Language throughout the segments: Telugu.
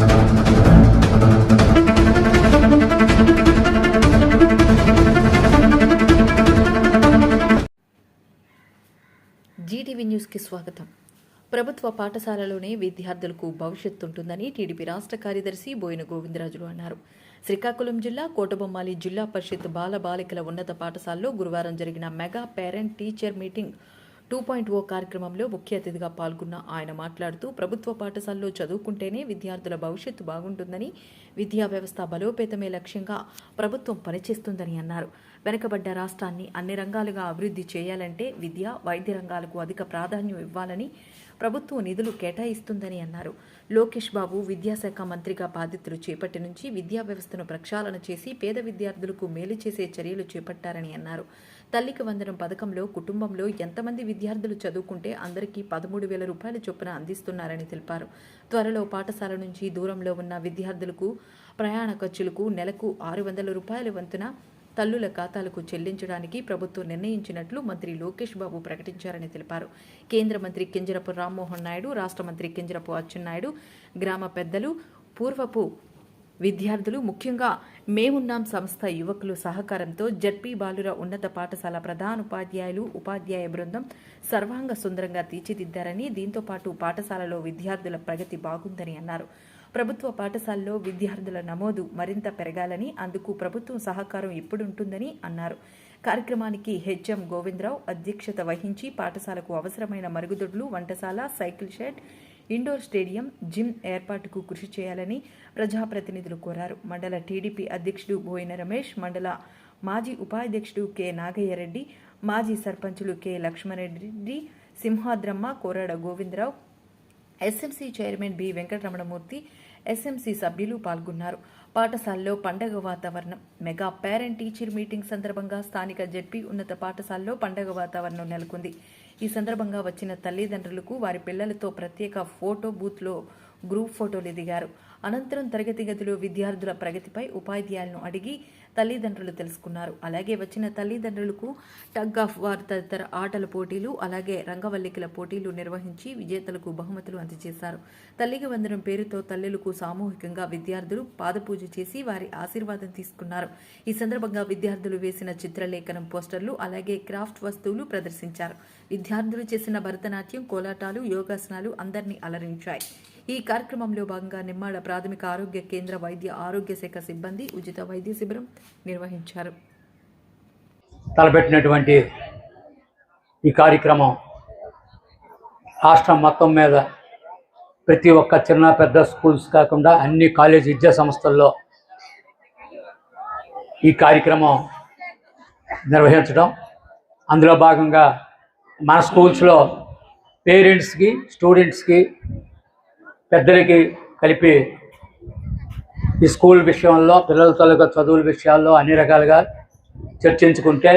జీటీవీ న్యూస్కి స్వాగతం. ప్రభుత్వ పాఠశాలలోనే విద్యార్థులకు భవిష్యత్తు ఉంటుందని టీడీపీ రాష్ట్ర కార్యదర్శి బోయిన గోవిందరాజులు అన్నారు. శ్రీకాకుళం జిల్లా కోటబొమ్మాలి జిల్లా పరిషత్ బాల బాలికల ఉన్నత పాఠశాలలో గురువారం జరిగిన mega parent teacher meeting two point O కార్యక్రమంలో ముఖ్య అతిథిగా పాల్గొన్న ఆయన మాట్లాడుతూ ప్రభుత్వ పాఠశాలలో చదువుకుంటేనే విద్యార్థుల భవిష్యత్తు బాగుంటుందని విద్యా వ్యవస్థ బలోపేతమే లక్ష్యంగా ప్రభుత్వం పనిచేస్తుందని అన్నారు. వెనుకబడ్డ రాష్ట్రాన్ని అన్ని రంగాలుగా అభివృద్ధి చేయాలంటే విద్య వైద్య రంగాలకు అధిక ప్రాధాన్యం ఇవ్వాలని ప్రభుత్వం నిధులు కేటాయిస్తుందని అన్నారు. లోకేష్ బాబు విద్యాశాఖ మంత్రిగా బాధ్యతలు చేపట్టి నుంచి విద్యా వ్యవస్థను ప్రక్షాళన చేసి పేద విద్యార్థులకు మేలు చేసే చర్యలు చేపట్టారని అన్నారు. తల్లికి వందనం పథకంలో కుటుంబంలో ఎంతమంది విద్యార్థులు చదువుకుంటే అందరికీ పదమూడు వేల రూపాయల చొప్పున అందిస్తున్నారని తెలిపారు. త్వరలో పాఠశాల నుంచి దూరంలో ఉన్న విద్యార్థులకు ప్రయాణ ఖర్చులకు నెలకు ఆరు వందల రూపాయల వంతున తల్లుల ఖాతాలకు చెల్లించడానికి ప్రభుత్వం నిర్ణయించినట్లు మంత్రి లోకేష్ బాబు ప్రకటించారని తెలిపారు. కేంద్ర మంత్రి కింజరపు రామ్మోహన్ నాయుడు రాష్ట్ర మంత్రి కింజరపు అచ్చెన్నాయుడు గ్రామ పెద్దలు పూర్వపు విద్యార్థులు ముఖ్యంగా మేమున్నాం సంస్థ యువకులు సహకారంతో జడ్పీ బాలుర ఉన్నత పాఠశాల ప్రధానోపాధ్యాయులు ఉపాధ్యాయ బృందం సర్వాంగ సుందరంగా తీర్చిదిద్దారని దీంతో పాటు పాఠశాలలో విద్యార్థుల ప్రగతి బాగుందని అన్నారు. ప్రభుత్వ పాఠశాలలో విద్యార్థుల నమోదు మరింత పెరగాలని అందుకు ప్రభుత్వం సహకారం ఎప్పుడుంటుందని అన్నారు. కార్యక్రమానికి హెచ్ఎం గోవిందరావు అధ్యక్షత వహించి పాఠశాలకు అవసరమైన మరుగుదొడ్లు వంటశాల cycle shed indoor stadium gym ఏర్పాటుకు కృషి చేయాలని ప్రజాప్రతినిధులు కోరారు. మండల టీడీపీ అధ్యక్షుడు బోయిన రమేష్ మండల మాజీ ఉపాధ్యక్షుడు కె నాగయ్యరెడ్డి మాజీ సర్పంచులు K Lakshmanareddy Simhadramma Korada Govindarao SMC chairman B Venkataramanamurthy SMC సభ్యులు పాల్గొన్నారు. పాఠశాలలో పండగ వాతావరణం మెగా పేరెంట్ టీచర్ మీటింగ్ సందర్భంగా స్థానిక జడ్పీ ఉన్నత పాఠశాలలో పండగ వాతావరణం నెలకొంది. ఈ సందర్భంగా వచ్చిన తల్లిదండ్రులకు వారి పిల్లలతో ప్రత్యేక ఫోటో బూత్లో గ్రూప్ ఫోటోలు దిగారు. అనంతరం తరగతి గదిలో విద్యార్థుల ప్రగతిపై ఉపాధ్యాయులను అడిగి తల్లిదండ్రులు తెలుసుకున్నారు. అలాగే వచ్చిన తల్లిదండ్రులకు టగ్ ఆఫ్ వార్ తదితర ఆటల పోటీలు అలాగే రంగవల్లికల పోటీలు నిర్వహించి విజేతలకు బహుమతులు అందజేశారు. తల్లికి వందనం పేరుతో తల్లులకు సామూహికంగా విద్యార్థులు పాదపూజ చేసి వారి ఆశీర్వాదం తీసుకున్నారు. ఈ సందర్భంగా విద్యార్థులు వేసిన చిత్రలేఖనం పోస్టర్లు అలాగే క్రాఫ్ట్ వస్తువులు ప్రదర్శించారు. విద్యార్థులు చేసిన భరతనాట్యం కోలాటాలు యోగాసనాలు అందరినీ అలరించాయి. ఈ కార్యక్రమంలో భాగంగా నిమ్మాడ ప్రాథమిక ఆరోగ్య కేంద్ర వైద్య ఆరోగ్య శాఖ సిబ్బంది ఉచిత వైద్య శిబిరం నిర్వహించారు. తలపెట్టినటువంటి ఈ కార్యక్రమం రాష్ట్రం మొత్తం మీద ప్రతి ఒక్క చిన్న పెద్ద స్కూల్స్ కాకుండా అన్ని కాలేజ్ విద్యా సంస్థల్లో ఈ కార్యక్రమం నిర్వహించడం. అందులో భాగంగా మన స్కూల్స్లో పేరెంట్స్కి స్టూడెంట్స్కి పెద్దలకి కలిపి ఈ స్కూల్ విషయంలో పిల్లల తాలూకా చదువుల విషయాల్లో అన్ని రకాలుగా చర్చించుకుంటే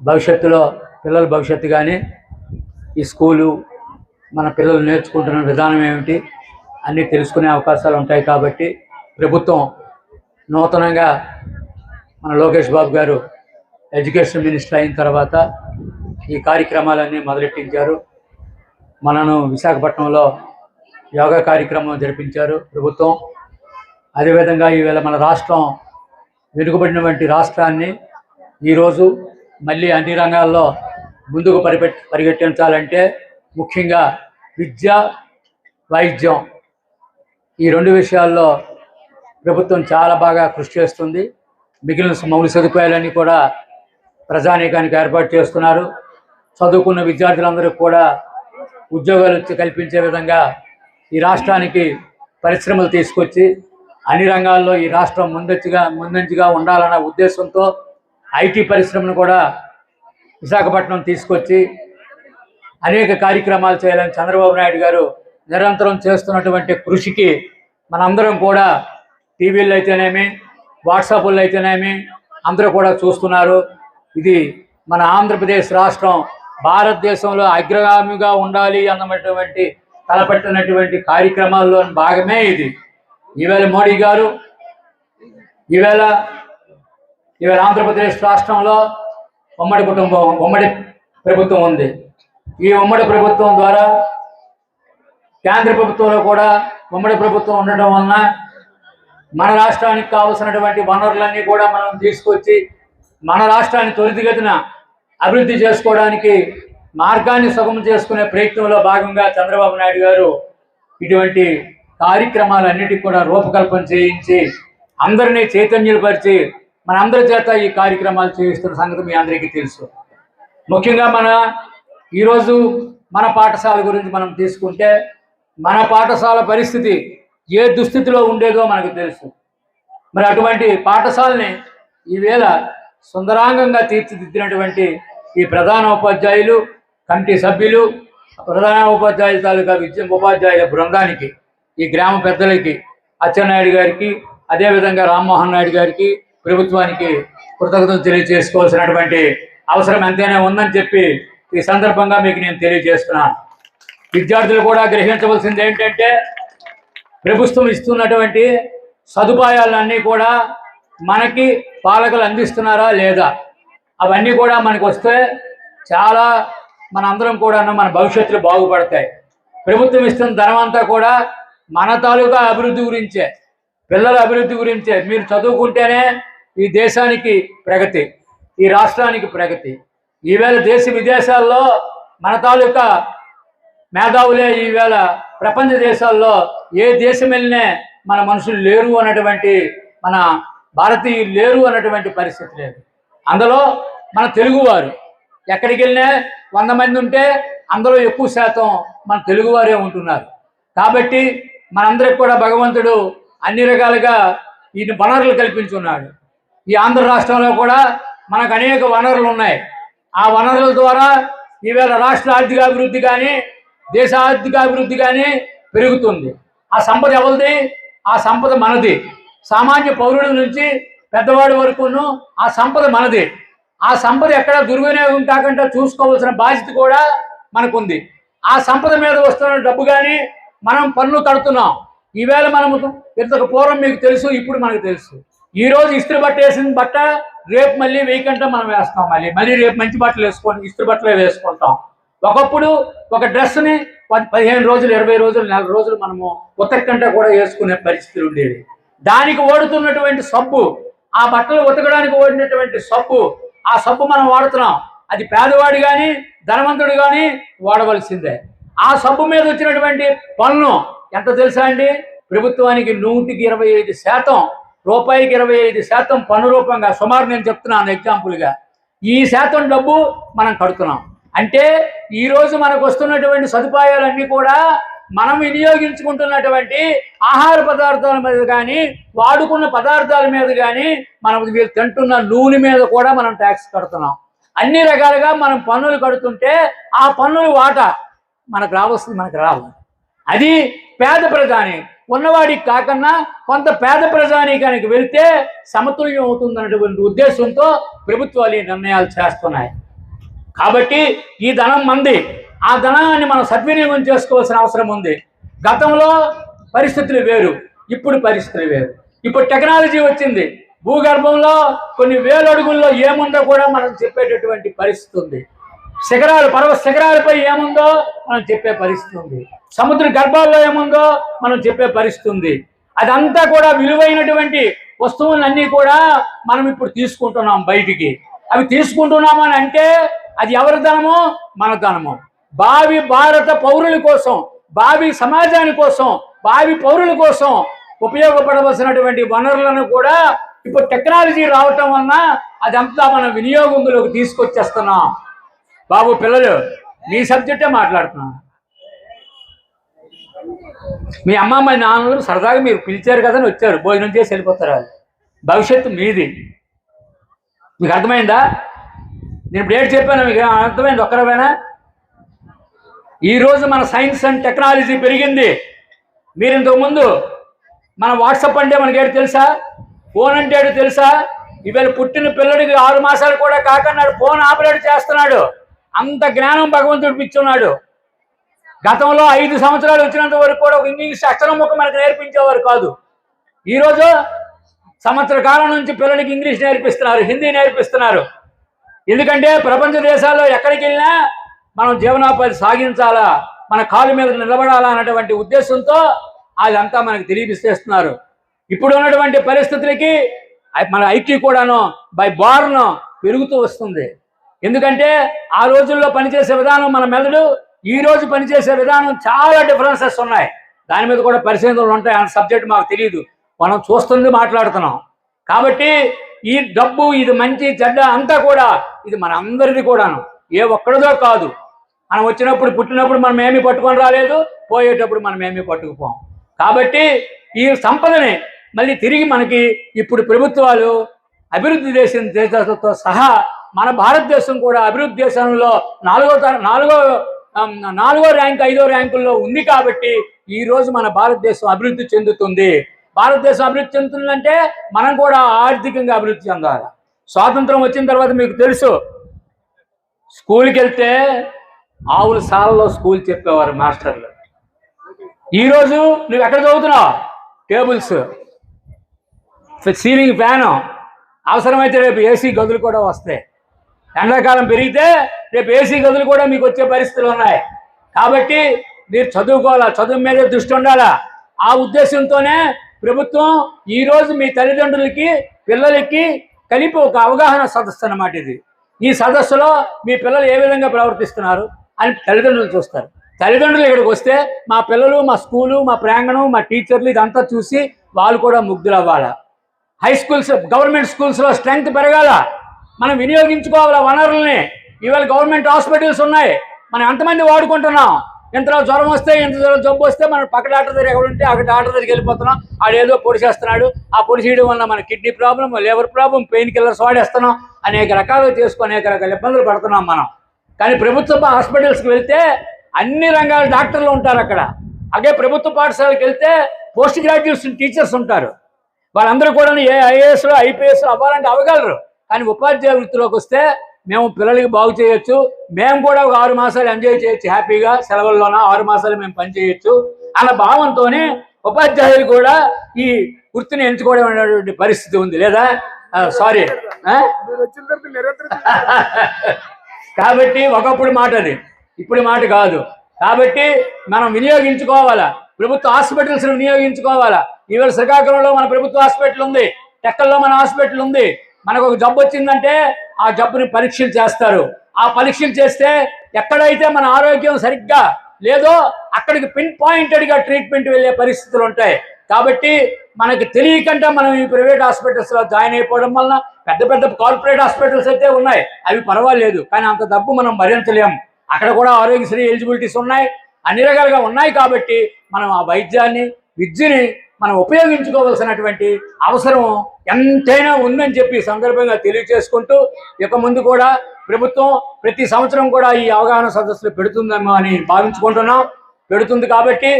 భవిష్యత్తులో పిల్లల భవిష్యత్తు కానీ ఈ స్కూలు మన పిల్లలు నేర్చుకుంటున్న విధానం ఏమిటి అన్నీ తెలుసుకునే అవకాశాలు ఉంటాయి కాబట్టి ప్రభుత్వం నూతనంగా మన లోకేష్ బాబు గారు ఎడ్యుకేషన్ మినిస్టర్ అయిన తర్వాత ఈ కార్యక్రమాలన్నీ మొదలెట్టించారు. మనను విశాఖపట్నంలో యోగా కార్యక్రమం జరిపించారు ప్రభుత్వం. అదేవిధంగా ఈవేళ మన రాష్ట్రం వెనుకబడినటువంటి రాష్ట్రాన్ని ఈరోజు మళ్ళీ అన్ని రంగాల్లో ముందుకు పరిపెట్ పరిగెట్టించాలంటే ముఖ్యంగా విద్య వైద్యం ఈ రెండు విషయాల్లో ప్రభుత్వం చాలా బాగా కృషి చేస్తుంది. మిగిలిన మౌలిక సదుపాయాలన్నీ కూడా ప్రజానీకానికి ఏర్పాటు చేస్తున్నారు. చదువుకున్న విద్యార్థులందరికీ కూడా ఉద్యోగాలు కల్పించే విధంగా ఈ రాష్ట్రానికి పరిశ్రమలు తీసుకొచ్చి అన్ని రంగాల్లో ఈ రాష్ట్రం ముందచ్చుగా ముందంచుగా ఉండాలన్న ఉద్దేశంతో ఐటీ పరిశ్రమను కూడా విశాఖపట్నం తీసుకొచ్చి అనేక కార్యక్రమాలు చేయాలని చంద్రబాబు నాయుడు గారు నిరంతరం చేస్తున్నటువంటి కృషికి మనందరం కూడా టీవీల్లో అయితేనేమి వాట్సాప్లో అయితేనేమి అందరూ కూడా చూస్తున్నారు. ఇది మన ఆంధ్రప్రదేశ్ రాష్ట్రం భారతదేశంలో అగ్రగామిగా ఉండాలి అన్నటువంటి తలపెట్టినటువంటి కార్యక్రమాల్లో భాగమే ఇది. ఈవేళ మోడీ గారు ఈవేళ ఈవేళ ఆంధ్రప్రదేశ్ రాష్ట్రంలో ఉమ్మడి కుటుంబం ఉమ్మడి ప్రభుత్వం ఉంది. ఈ ఉమ్మడి ప్రభుత్వం ద్వారా కేంద్ర ప్రభుత్వంలో కూడా ఉమ్మడి ప్రభుత్వం ఉండటం వలన మన రాష్ట్రానికి కావలసినటువంటి వనరులన్నీ కూడా మనం తీసుకొచ్చి మన రాష్ట్రాన్ని త్వరితగతిన అభివృద్ధి చేసుకోవడానికి మార్గాన్ని సుగమం చేసుకునే ప్రయత్నంలో భాగంగా చంద్రబాబు నాయుడు గారు ఇటువంటి కార్యక్రమాలన్నిటికీ కూడా రూపకల్పన చేయించి అందరినీ చైతన్యపరిచి మనందరి చేత ఈ కార్యక్రమాలు చేయిస్తున్న సంగతి మీ అందరికీ తెలుసు. ముఖ్యంగా మన ఈరోజు మన పాఠశాల గురించి మనం తీసుకుంటే మన పాఠశాల పరిస్థితి ఏ దుస్థితిలో ఉండేదో మనకు తెలుసు. మరి అటువంటి పాఠశాలని ఈవేళ సుందరాంగంగా తీర్చిదిద్దినటువంటి ఈ ప్రధాన ఉపాధ్యాయులు కమిటీ సభ్యులు ప్రధాన ఉపాధ్యాయుల తాలూకా విద్య ఉపాధ్యాయుల బృందానికి ఈ గ్రామ పెద్దలకి అచ్చెన్నాయుడు గారికి అదేవిధంగా రామ్మోహన్ నాయుడు గారికి ప్రభుత్వానికి కృతజ్ఞతలు తెలియజేసుకోవాల్సినటువంటి అవసరం ఎంతైనా ఉందని చెప్పి ఈ సందర్భంగా మీకు నేను తెలియజేస్తున్నాను. విద్యార్థులు కూడా గ్రహించవలసింది ఏంటంటే ప్రభుత్వం ఇస్తున్నటువంటి సదుపాయాలన్నీ కూడా మనకి పాలకులు అందిస్తున్నారా లేదా? అవన్నీ కూడా మనకు వస్తే చాలా మన అందరం కూడా మన భవిష్యత్తులో బాగుపడతాయి. ప్రభుత్వం ఇస్తున్న ధనం అంతా కూడా మన తాలూకా అభివృద్ధి గురించే పిల్లల అభివృద్ధి గురించే. మీరు చదువుకుంటేనే ఈ దేశానికి ప్రగతి ఈ రాష్ట్రానికి ప్రగతి. ఈవేళ దేశ విదేశాల్లో మన తాలూకా మేధావులే ఈవేళ ప్రపంచ దేశాల్లో ఏ దేశం వెళ్ళినా మన మనుషులు లేరు అన్నటువంటి మన భారతీయులు లేరు అన్నటువంటి పరిస్థితి లేదు. అందులో మన తెలుగువారు. ఎక్కడికి వెళ్ళినా వంద మంది ఉంటే అందులో ఎక్కువ శాతం మన తెలుగువారే ఉంటున్నారు. కాబట్టి మనందరికి కూడా భగవంతుడు అన్ని రకాలుగా ఈ వనరులు కల్పించున్నాడు. ఈ ఆంధ్ర రాష్ట్రంలో కూడా మనకు అనేక వనరులు ఉన్నాయి. ఆ వనరుల ద్వారా ఈవేళ రాష్ట్ర ఆర్థిక అభివృద్ధి కానీ దేశ ఆర్థిక అభివృద్ధి కానీ పెరుగుతుంది. ఆ సంపద ఎవరిది? ఆ సంపద మనది. సామాన్య పౌరుడి నుంచి పెద్దవాడి వరకును ఆ సంపద మనది. ఆ సంపద ఎక్కడ దుర్వినియోగం కాకుండా చూసుకోవాల్సిన బాధ్యత కూడా మనకుంది. ఆ సంపద మీద వస్తున్న డబ్బు కానీ మనం పన్ను కడుతున్నాం. ఈవేళ మనము ఇంతకు పూర్వం మీకు తెలుసు ఇప్పుడు మనకు తెలుసు. ఈ రోజు ఇస్త్రీ బట్ట వేసిన బట్ట రేపు మళ్ళీ వేయకంటే మనం వేస్తాం మళ్ళీ. మళ్ళీ రేపు మంచి బట్టలు వేసుకొని ఇస్త్రీ బట్టలే వేసుకుంటాం. ఒకప్పుడు ఒక డ్రెస్ని పది పదిహేను రోజులు ఇరవై రోజులు నెల రోజులు మనము ఉతకంటే కూడా వేసుకునే పరిస్థితి ఉండేది దానికి ఓడుతున్నటువంటి సబ్బు ఆ బట్టలు ఉతకడానికి ఓడినటువంటి సబ్బు ఆ సబ్బు మనం వాడుతున్నాం. అది పేదవాడు కానీ ధనవంతుడు కానీ వాడవలసిందే. ఆ సబ్బు మీద వచ్చినటువంటి పన్ను ఎంత తెలుసా అండి? ప్రభుత్వానికి నూటికి ఇరవై ఐదు శాతం రూపాయికి ఇరవై ఐదు శాతం పన్ను రూపంగా సుమారు నేను చెప్తున్నాను ఎగ్జాంపుల్గా ఈ శాతం డబ్బు మనం కడుతున్నాం. అంటే ఈరోజు మనకు వస్తున్నటువంటి సదుపాయాలన్నీ కూడా మనం వినియోగించుకుంటున్నటువంటి ఆహార పదార్థాల మీద కానీ వాడుకున్న పదార్థాల మీద కానీ మనం వీళ్ళు తింటున్న నూనె మీద కూడా మనం ట్యాక్స్ కడుతున్నాం. అన్ని రకాలుగా మనం పన్నులు కడుతుంటే ఆ పన్నులు వాటా మనకు రావస్తుంది మనకు రావు. అది పేద ప్రధాని ఉన్నవాడికి కాకన్నా కొంత పేద ప్రజానీకానికి వెళ్తే సమతుల్యం అవుతుందన్నటువంటి ఉద్దేశంతో ప్రభుత్వాలు ఈ నిర్ణయాలు చేస్తున్నాయి. కాబట్టి ఈ ధనం మంది ఆ ధనాన్ని మనం సద్వినియోగం చేసుకోవాల్సిన అవసరం ఉంది. గతంలో పరిస్థితులు వేరు ఇప్పుడు పరిస్థితులు వేరు. ఇప్పుడు టెక్నాలజీ వచ్చింది. భూగర్భంలో కొన్ని వేల అడుగుల్లో ఏముందో కూడా మనం చెప్పేటటువంటి పరిస్థితి ఉంది. శిఖరాలు పర్వత శిఖరాలపై ఏముందో మనం చెప్పే పరిస్థితి ఉంది. సముద్ర గర్భాల్లో ఏముందో మనం చెప్పే పరిస్థితి ఉంది. అదంతా కూడా విలువైనటువంటి వస్తువులన్నీ కూడా మనం ఇప్పుడు తీసుకుంటున్నాం బయటికి. అవి తీసుకుంటున్నామని అంటే అది ఎవరి ధనమో మన ధనము. భావి భారత పౌరుల కోసం భావి సమాజాని కోసం భావి పౌరుల కోసం ఉపయోగపడవలసినటువంటి వనరులను కూడా ఇప్పుడు టెక్నాలజీ రావటం వలన అదంతా మనం వినియోగంలోకి తీసుకొచ్చేస్తున్నాం. బాబు పిల్లలు మీ సబ్జెక్టే మాట్లాడుతున్నాను మీ అమ్మమ్మ నాన్నలు సరదాగా మీరు పిలిచారు కదా అని వచ్చారు. భోజనం చేసి వెళ్ళిపోతారు అది భవిష్యత్తు మీది. మీకు అర్థమైందా? నేను ఇప్పుడు ఏడు చెప్పాను మీకు అర్థమైంది ఒక్కరవేనా ఈరోజు మన సైన్స్ అండ్ టెక్నాలజీ పెరిగింది. మీరు ఇంతకుముందు మన వాట్సాప్ అంటే మనకి ఏంటి తెలుసా? ఫోన్ అంటే ఏడు తెలుసా? ఇవాళ పుట్టిన పిల్లడికి ఆరు మాసాలు కూడా కాకన్నాడు. ఫోన్ ఆపరేట్ చేస్తున్నాడు. అంత జ్ఞానం భగవంతుడు పిచ్చున్నాడు గతంలో ఐదు సంవత్సరాలు వచ్చినంత వరకు కూడా ఒక ఇంగ్లీష్ అక్షరం ముఖం మనకు నేర్పించేవారు కాదు. ఈరోజు సంవత్సర కాలం నుంచి పిల్లలకి ఇంగ్లీష్ నేర్పిస్తున్నారు హిందీ నేర్పిస్తున్నారు. ఎందుకంటే ప్రపంచ దేశాల్లో ఎక్కడికి వెళ్ళినా మనం జీవనోపాధి సాగించాలా మన కాలు మీద నిలబడాలా అన్నటువంటి ఉద్దేశంతో అదంతా మనకు తెలియపిస్తేస్తున్నారు ఇప్పుడు ఉన్నటువంటి పరిస్థితులకి మన ఐటీ కూడాను బై బార్ను పెరుగుతూ వస్తుంది. ఎందుకంటే ఆ రోజుల్లో పనిచేసే విధానం మన మెదడు ఈ రోజు పనిచేసే విధానం చాలా డిఫరెన్సెస్ ఉన్నాయి. దాని మీద కూడా పరిశీలనలు ఉంటాయి ఆ సబ్జెక్ట్ మాకు తెలియదు మనం చూస్తుంది మాట్లాడుతున్నాం. కాబట్టి ఈ డబ్బు ఇది మంచి చెడ్డ అంతా కూడా ఇది మన అందరిది కూడాను. ఏ ఒక్కడిదో కాదు. మనం వచ్చినప్పుడు పుట్టినప్పుడు మనం ఏమీ పట్టుకొని రాలేదు పోయేటప్పుడు మనం ఏమీ పట్టుకుపోం. కాబట్టి ఈ సంపదని మళ్ళీ తిరిగి మనకి ఇప్పుడు ప్రభుత్వాలు అభివృద్ధి దేశం దేశాలతో సహా మన భారతదేశం కూడా అభివృద్ధి దేశంలో నాలుగో తర- నాలుగో నాలుగో ర్యాంక్ ఐదో ర్యాంకుల్లో ఉంది కాబట్టి ఈ రోజు మన భారతదేశం అభివృద్ధి చెందుతుంది. భారతదేశం అభివృద్ధి చెందుతుందంటే మనం కూడా ఆర్థికంగా అభివృద్ధి చెందాలి? స్వాతంత్రం వచ్చిన తర్వాత మీకు తెలుసు స్కూల్కి వెళ్తే ఆవుల సాలలో స్కూల్ చెప్పేవారు మాస్టర్లు. ఈరోజు నువ్వు ఎక్కడ చదువుతున్నావు? టేబుల్స్. Ceiling fan. అవసరమైతే రేపు ఏసీ గదులు కూడా వస్తాయి. ఎండాకాలం పెరిగితే రేపు ఏసీ గదులు కూడా మీకు వచ్చే పరిస్థితులు ఉన్నాయి. కాబట్టి మీరు చదువుకోవాలా? చదువు మీద దృష్టి ఉండాలా? ఆ ఉద్దేశంతోనే ప్రభుత్వం ఈరోజు మీ తల్లిదండ్రులకి పిల్లలకి కలిపి ఒక అవగాహన సదస్సు అన్నమాట ఇది. ఈ సదస్సులో మీ పిల్లలు ఏ విధంగా ప్రవర్తిస్తున్నారు అని తల్లిదండ్రులు చూస్తారు. తల్లిదండ్రులు ఇక్కడికి వస్తే మా పిల్లలు మా స్కూలు మా ప్రాంగణం మా టీచర్లు ఇదంతా చూసి వాళ్ళు కూడా ముగ్ధులు అవ్వాలా హై స్కూల్స్ గవర్నమెంట్ స్కూల్స్లో స్ట్రెంగ్త్ పెరగాల? మనం వినియోగించుకోవాలి వనరుల్ని? ఇవాళ గవర్నమెంట్ హాస్పిటల్స్ ఉన్నాయి. మనం ఎంతమంది వాడుకుంటున్నాం? ఇంతలో జ్వరం వస్తే ఇంత జబ్బు వస్తే మనం పక్క డాక్టర్ దగ్గర ఎక్కడ ఉంటే అక్కడ డాక్టర్ దగ్గరికి వెళ్ళిపోతున్నాం. ఆడేదో పొడిచేస్తున్నాడు ఆ పొడిచేయడం వల్ల మన kidney problem liver problem pain killers వాడేస్తున్నాం. అనేక రకాలుగా చేసుకుని అనేక రకాల ఇబ్బందులు పడుతున్నాం మనం. కానీ ప్రభుత్వ హాస్పిటల్స్కి వెళ్తే అన్ని రంగాల డాక్టర్లు ఉంటారు అక్కడ. అదే ప్రభుత్వ పాఠశాలకు వెళ్తే పోస్ట్ గ్రాడ్యుయేట్స్ టీచర్స్ ఉంటారు. వాళ్ళందరూ కూడా ఏ ఐఏఎస్లో ఐపీఎస్ అవ్వాలంటే అవ్వగలరు. కానీ ఉపాధ్యాయ వృత్తిలోకి వస్తే మేము పిల్లలకి బాగు చేయొచ్చు. మేము కూడా ఒక ఆరు మాసాలు ఎంజాయ్ చేయొచ్చు. హ్యాపీగా సెలవుల్లోన ఆరు మాసాలు మేము పని చేయొచ్చు. అన్న భావంతోనే ఉపాధ్యాయులు కూడా ఈ వృత్తిని ఎంచుకోవడం అనేటువంటి పరిస్థితి ఉంది. లేదా? సారీ కాబట్టి ఒకప్పుడు మాట అది. ఇప్పుడు మాట కాదు. కాబట్టి మనం వినియోగించుకోవాలా? ప్రభుత్వ హాస్పిటల్స్ వినియోగించుకోవాలా? ఇవాళ శ్రీకాకుళంలో మన ప్రభుత్వ హాస్పిటల్ ఉంది. టెక్కల్లో మన హాస్పిటల్ ఉంది. మనకు ఒక జబ్బు వచ్చిందంటే ఆ జబ్బుని పరీక్షలు చేస్తారు. ఆ పరీక్షలు చేస్తే ఎక్కడైతే మన ఆరోగ్యం సరిగ్గా లేదో అక్కడికి పిన్ పాయింటెడ్గా ట్రీట్మెంట్ వెళ్ళే పరిస్థితులు ఉంటాయి. కాబట్టి మనకి తెలియకుండా మనం ఈ ప్రైవేట్ హాస్పిటల్స్లో జాయిన్ అయిపోవడం వలన పెద్ద పెద్ద కార్పొరేట్ హాస్పిటల్స్ అయితే ఉన్నాయి. అవి పర్వాలేదు. కానీ అంత డబ్బు మనం భరించలేము అక్కడ కూడా ఆరోగ్యశ్రీ ఎలిజిబిలిటీస్ ఉన్నాయి. అన్ని రకాలుగా ఉన్నాయి కాబట్టి మనం ఆ వైద్యాన్ని విద్యని మనం ఉపయోగించుకోవాల్సినటువంటి అవసరం ఎంతైనా ఉందని చెప్పి సందర్భంగా తెలియజేసుకుంటూ ఇక ముందు కూడా ప్రభుత్వం ప్రతి సంవత్సరం కూడా ఈ అవగాహన సదస్సులు పెడుతుందేమో అని భావించుకుంటున్నాం. పెడుతుంది కాబట్టి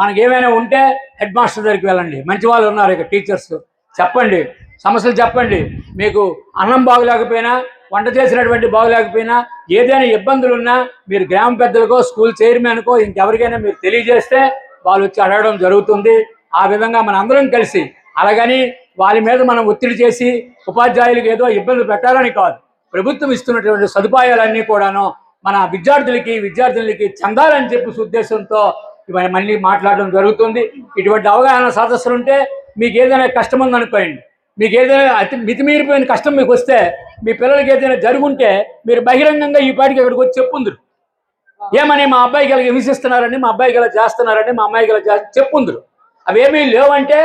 మనకి ఏమైనా ఉంటే హెడ్ మాస్టర్ దగ్గరికి వెళ్ళండి. మంచి వాళ్ళు ఉన్నారు ఇక టీచర్స్. చెప్పండి. సమస్యలు చెప్పండి. మీకు అన్నం బాగలేకపోయినా వంట చేసినటువంటి బాగలేకపోయినా ఏదైనా ఇబ్బందులు ఉన్నా మీరు గ్రామ పెద్దలకో స్కూల్ చైర్మన్కో ఇంకెవరికైనా మీరు తెలియజేస్తే వాళ్ళు వచ్చి అడగడం జరుగుతుంది. ఆ విధంగా మన అందరం కలిసి అలాగని వాళ్ళ మీద మనం ఒత్తిడి చేసి ఉపాధ్యాయులకు ఏదో ఇబ్బంది పెట్టాలని కాదు. ప్రభుత్వం ఇస్తున్నటువంటి సదుపాయాలన్నీ కూడాను మన విద్యార్థులకి విద్యార్థులకి చెందాలని చెప్పి ఉద్దేశంతో ఇవన్నీ మళ్ళీ మాట్లాడడం జరుగుతుంది. ఇటువంటి అవగాహన సదస్సులు ఉంటే మీకు ఏదైనా కష్టం ఉందనుకోండి. మీకు ఏదైనా అతి మితిమీరిపోయిన కష్టం మీకు వస్తే మీ పిల్లలకి ఏదైనా జరుగుంటే మీరు బహిరంగంగా ఈ పాటికి ఇక్కడికి వచ్చి చెప్పుందరు. ఏమని మా అబ్బాయికి ఇలా హింసిస్తున్నారని మా అబ్బాయికి ఇలా చేస్తున్నారని మా అమ్మాయికి ఇలా చేస్త చెప్పుందరు. అవేమీ లేవంటే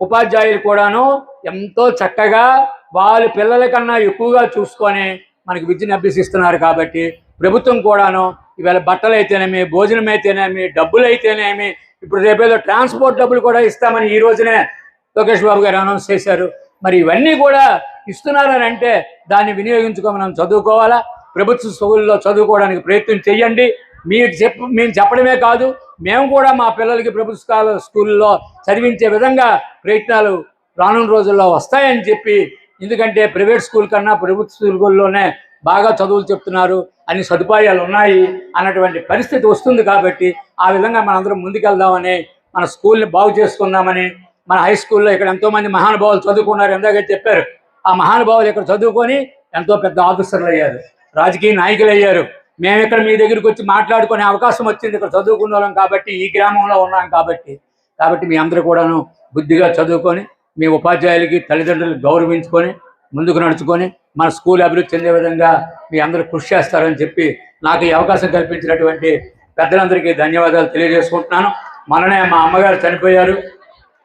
ఉపాధ్యాయులు కూడాను ఎంతో చక్కగా వాళ్ళ పిల్లల కన్నా ఎక్కువగా చూసుకొని మనకి విద్యను అభ్యసిస్తున్నారు కాబట్టి ప్రభుత్వం కూడాను ఇవాళ బట్టలు అయితేనేమి భోజనం అయితేనేమి డబ్బులు అయితేనేమి ఇప్పుడు రేపేదో ట్రాన్స్పోర్ట్ డబ్బులు కూడా ఇస్తామని ఈ రోజునే లోకేష్ బాబు గారు అనౌన్స్ చేశారు. మరి ఇవన్నీ కూడా ఇస్తున్నారని అంటే దాన్ని వినియోగించుకొని మనం చదువుకోవాలా? ప్రభుత్వ స్కూల్లో చదువుకోవడానికి ప్రయత్నం చేయండి. మీరు చెప్ప మేము చెప్పడమే కాదు మేము కూడా మా పిల్లలకి ప్రభుత్వ స్కాల స్కూల్లో చదివించే విధంగా ప్రయత్నాలు రానున్న రోజుల్లో వస్తాయని చెప్పి ఎందుకంటే ప్రైవేట్ స్కూల్ కన్నా ప్రభుత్వ స్కూల్లోనే బాగా చదువులు చెప్తున్నారు అన్ని సదుపాయాలు ఉన్నాయి అన్నటువంటి పరిస్థితి వస్తుంది కాబట్టి ఆ విధంగా మనందరం ముందుకెళ్దామని మన స్కూల్ని బాగు చేసుకుందామని మన హై స్కూల్లో ఇక్కడ ఎంతోమంది మహానుభావులు చదువుకున్నారు ఎందాక చెప్పారు. ఆ మహానుభావులు ఇక్కడ చదువుకొని ఎంతో పెద్ద ఆఫీసర్లు అయ్యారు రాజకీయ నాయకులు అయ్యారు. మేము ఇక్కడ మీ దగ్గరికి వచ్చి మాట్లాడుకునే అవకాశం వచ్చింది. ఇక్కడ చదువుకున్న వాళ్ళం కాబట్టి ఈ గ్రామంలో ఉన్నాం కాబట్టి. కాబట్టి మీ అందరూ కూడాను బుద్ధిగా చదువుకొని మీ ఉపాధ్యాయులకి తల్లిదండ్రులు గౌరవించుకొని ముందుకు నడుచుకొని మన స్కూల్ అభివృద్ధి చెందే విధంగా మీ అందరూ కృషి చేస్తారని చెప్పి నాకు ఈ అవకాశం కల్పించినటువంటి పెద్దలందరికీ ధన్యవాదాలు తెలియజేసుకుంటున్నాను. మననే మా అమ్మగారు చనిపోయారు.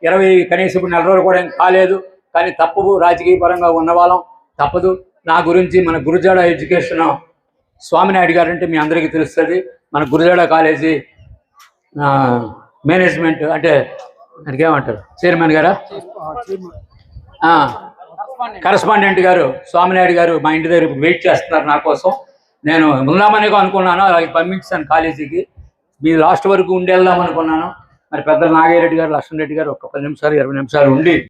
ఇరవై కనీసం నెల రోజులు కూడా ఏం కాలేదు. కానీ తప్పదు రాజకీయ పరంగా ఉన్నవాళ్ళం. తప్పదు. నా గురించి మన గురుజాడ ఎడ్యుకేషన్ స్వామినాయుడు గారు అంటే మీ అందరికీ తెలుస్తుంది. మన గురుజాడ కాలేజీ ఆ, మేనేజ్మెంట్ అంటే దానికి ఏమంటారు? చైర్మన్ గారా? ఆ, కరస్పాండెంట్ గారు స్వామినాయుడు గారు మా ఇంటి దగ్గర వెయిట్ చేస్తున్నారు నా కోసం. నేను ఉందామని అనుకున్నాను అలాగే పంపించాను కాలేజీకి. మీ లాస్ట్ వరకు ఉండి వెళ్దాం అనుకున్నాను. మరి పెద్ద నాగయ్య రెడ్డి గారు లక్ష్మణ్ రెడ్డి గారు ఒక పది నిమిషాలు ఇరవై నిమిషాలు ఉండి